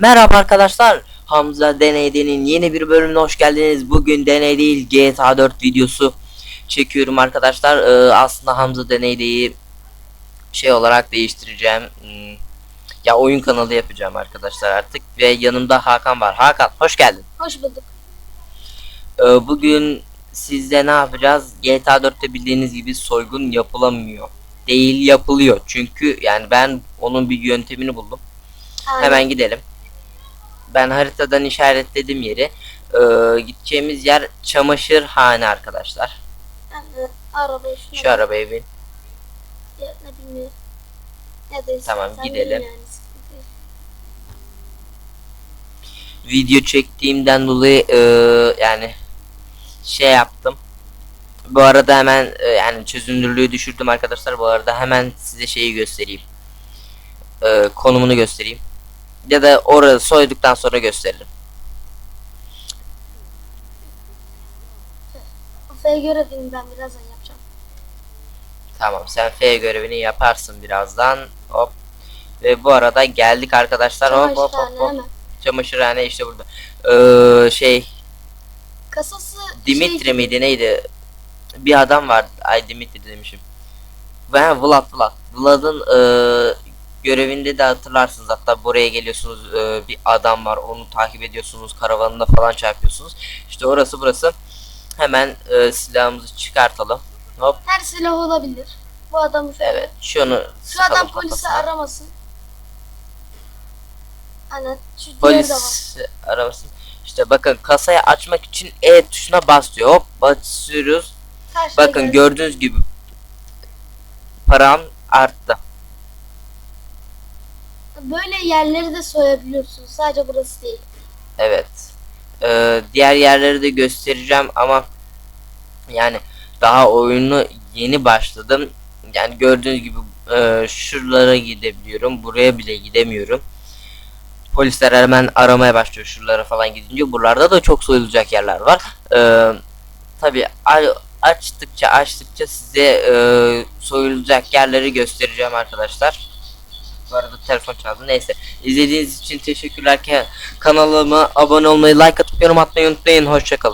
Merhaba arkadaşlar. Hamza Deney'de'nin yeni bir bölümüne hoş geldiniz. Bugün deney değil GTA 4 videosu çekiyorum arkadaşlar. Ee, aslında Hamza Deney'de'yi şey olarak değiştireceğim. Hmm, Ya oyun kanalı yapacağım arkadaşlar artık. Ve yanımda Hakan var. Hakan hoş geldin. Hoş bulduk. Ee, bugün sizde ne yapacağız? GTA 4'te bildiğiniz gibi soygun yapılamıyor. Değil yapılıyor. Çünkü yani ben onun bir yöntemini buldum. Aynen. Hemen gidelim. Ben haritadan işaretledim yeri. Ee, gideceğimiz yer çamaşırhane arkadaşlar. De arabayı şuna Şu arabaya bin. Ya, ne bilmiyorum. Ya da Tamam, istersen gidelim. bin yani. Video çektiğimden dolayı e, yani şey yaptım. Bu arada hemen e, yani çözünürlüğü düşürdüm arkadaşlar. Bu arada hemen size şeyi göstereyim. E, konumunu göstereyim. Ya da orası soyduktan sonra gösteririm. Kafaya göre bin ben birazdan yapacağım. Tamam sen F görevini yaparsın birazdan. Hop. Ve bu arada geldik arkadaşlar. Hop hop hop. Hop. Çamaşırhane işte burada. Ee, şey Kasası Dimitri şey, miydi neydi? Bir adam vardı. Ay Dimitri demişim. Ve Vlad Vlad. Vlad'ın e, görevinde de hatırlarsınız. Hatta buraya geliyorsunuz e, bir adam var. Onu takip ediyorsunuz. Karavanında falan çarpıyorsunuz. İşte orası burası. Hemen e, silahımızı çıkartalım. Hop. Her silah olabilir. Bu adamı. Evet. Şunu Şu adam sıkalım polisi kafasına. aramasın. Aynen. Şu diğeri de var. Polis aramasın. İşte bakın kasayı açmak için E tuşuna bas diyor. Hop basıyoruz. Karşıya Bakın gördüğünüz gibi param arttı. Böyle yerleri de soyabiliyorsunuz. Sadece burası değil. Evet. Ee, diğer yerleri de göstereceğim ama yani daha oyunu yeni başladım. Yani gördüğünüz gibi e, şuralara gidebiliyorum. Buraya bile gidemiyorum. Polisler hemen aramaya başlıyor şuralara falan gidince. Buralarda da çok soyulacak yerler var. Ee, Tabi açtıkça açtıkça size e, soyulacak yerleri göstereceğim arkadaşlar. Bu arada telefon çaldı. Neyse. İzlediğiniz için teşekkürler. Ke- Kanalıma abone olmayı, like atıp yorum atmayı unutmayın. Hoşçakalın.